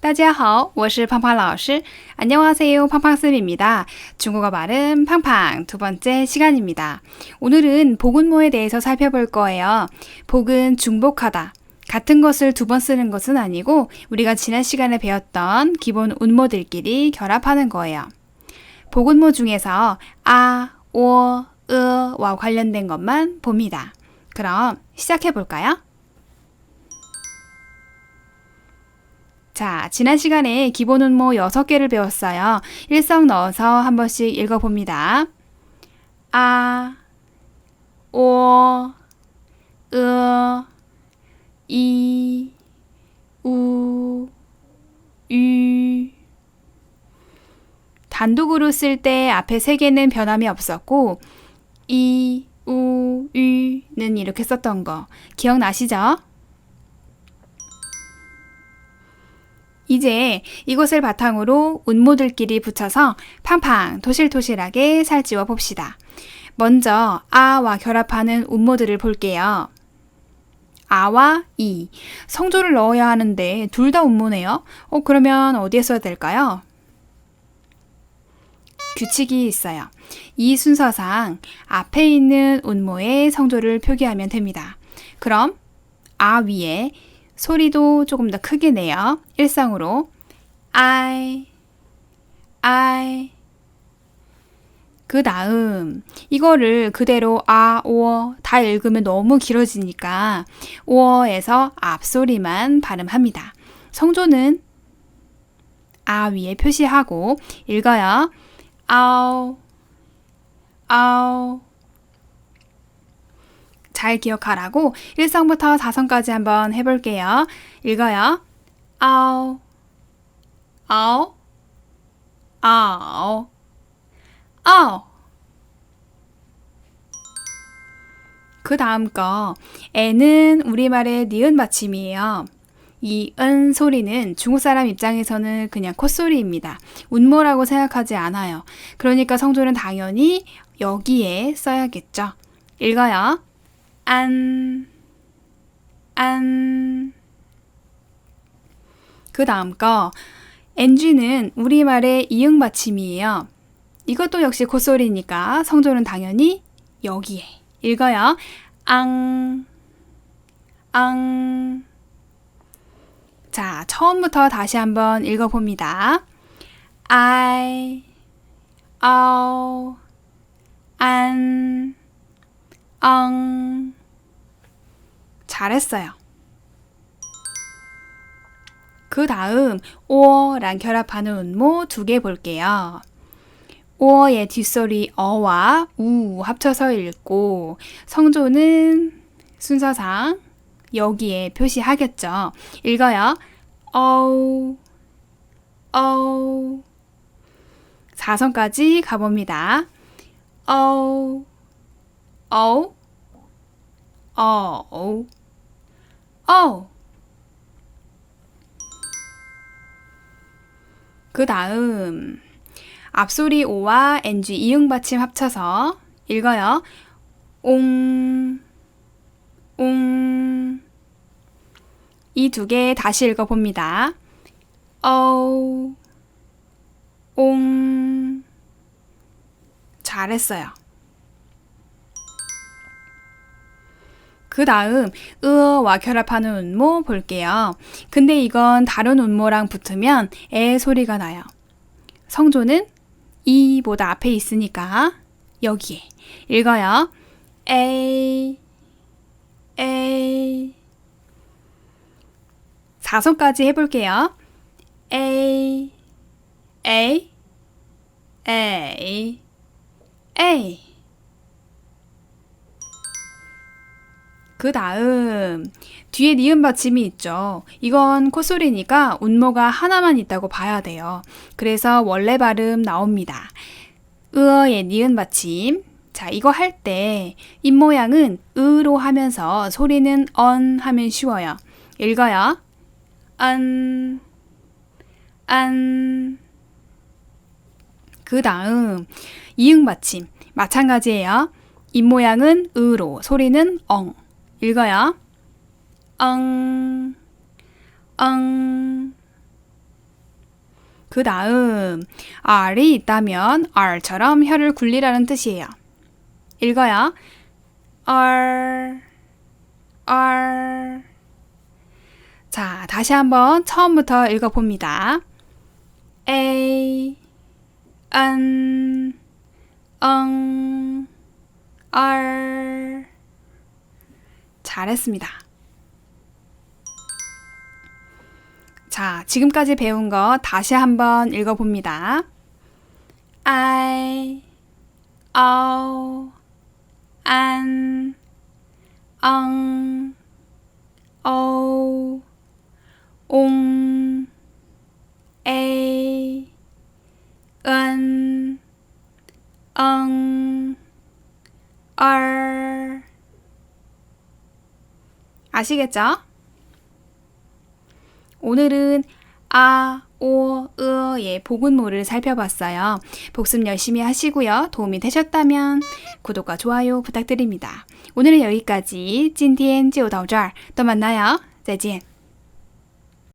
大家好,我是胖胖老师. 안녕하세요. 팡팡쌤입니다. 중국어 발음 팡팡 두 번째 시간입니다. 오늘은 복은모에 대해서 살펴볼 거예요. 복은 중복하다. 같은 것을 두 번 쓰는 것은 아니고 우리가 지난 시간에 배웠던 기본 운모들끼리 결합하는 거예요. 복은모 중에서 아, 오, 으와 관련된 것만 봅니다. 그럼 시작해 볼까요? 자, 지난 시간에 기본 운모 6개를 배웠어요. 일성 넣어서 한 번씩 읽어봅니다. 아, 오, 으, 이, 우, 유. 단독으로 쓸 때 앞에 세 개는 변함이 없었고, 이, 우, 유는 이렇게 썼던 거. 기억나시죠? 이제 이것을 바탕으로 운모들끼리 붙여서 팡팡 도실도실하게 살찌워 봅시다. 먼저 아와 결합하는 운모들을 볼게요. 아와 이. 성조를 넣어야 하는데 둘 다 운모네요. 어, 그러면 어디에 써야 될까요? 규칙이 있어요. 이 순서상 앞에 있는 운모의 성조를 표기하면 됩니다. 그럼 아 위에 소리도 조금 더 크게 내요. 일상으로 I, I. 그 다음 이거를 그대로 아, 오, 다 읽으면 너무 길어지니까 오어에서 앞소리만 발음합니다. 성조는 아 위에 표시하고 읽어요. 아우, 아우. 잘 기억하라고 1성부터 4성까지 한번 해볼게요. 읽어요. 아우, 아우, 아우, 아우. 그 다음 거, 애는 우리말의 니은 받침이에요. 이 은 소리는 중국 사람 입장에서는 그냥 콧소리입니다. 운모라고 생각하지 않아요. 그러니까 성조는 당연히 여기에 써야겠죠. 읽어요. 안, 안. 그 다음 거, NG는 우리말의 이응 받침이에요. 이것도 역시 콧소리니까 성조는 당연히 여기에. 읽어요. 앙, 앙. 자, 처음부터 다시 한번 읽어봅니다. I, 어, 안, 엉. 잘했어요. 그 다음 오어랑 결합하는 운모 두 개 볼게요. 오어의 뒷소리 어와 우 합쳐서 읽고 성조는 순서상 여기에 표시하겠죠. 읽어요. 어우 어우 4선까지 가봅니다. 어우 어우 어우 어. 그 다음 앞소리 오와 ng 이응 받침 합쳐서 읽어요. 옹, 옹. 이 두 개 다시 읽어봅니다. 어우, 옹. 잘했어요. 그 다음 으어와 결합하는 운모 볼게요. 근데 이건 다른 운모랑 붙으면 에 소리가 나요. 성조는 이보다 앞에 있으니까 여기에 읽어요. 에이 에이 4선까지 해볼게요. 에이 에이 에이 에이 그 다음 뒤에 니은 받침이 있죠. 이건 콧소리니까 운모가 하나만 있다고 봐야 돼요. 그래서 원래 발음 나옵니다. 으어의 니은 받침. 자, 이거 할 때 입모양은 으로 하면서 소리는 언 하면 쉬워요. 읽어요. 안, 안. 그 다음 이응 받침. 마찬가지예요. 입모양은 으로, 소리는 엉. 읽어요. 엉, 엉. 그 다음 R이 있다면 R처럼 혀를 굴리라는 뜻이에요. 읽어요. R, R. 자, 다시 한번 처음부터 읽어봅니다. A, N, 응, R. 잘했습니다. 자, 지금까지 배운 거 다시 한번 읽어봅니다. I, O, N, 응, O, 옹, A, 은, 응, 얼. 아시겠죠? 오늘은 아, 오, 으의 복음모를 살펴봤어요. 복습 열심히 하시고요. 도움이 되셨다면 구독과 좋아요 부탁드립니다. 오늘은 여기까지. 今天就到这儿. 또 만나요. 再见.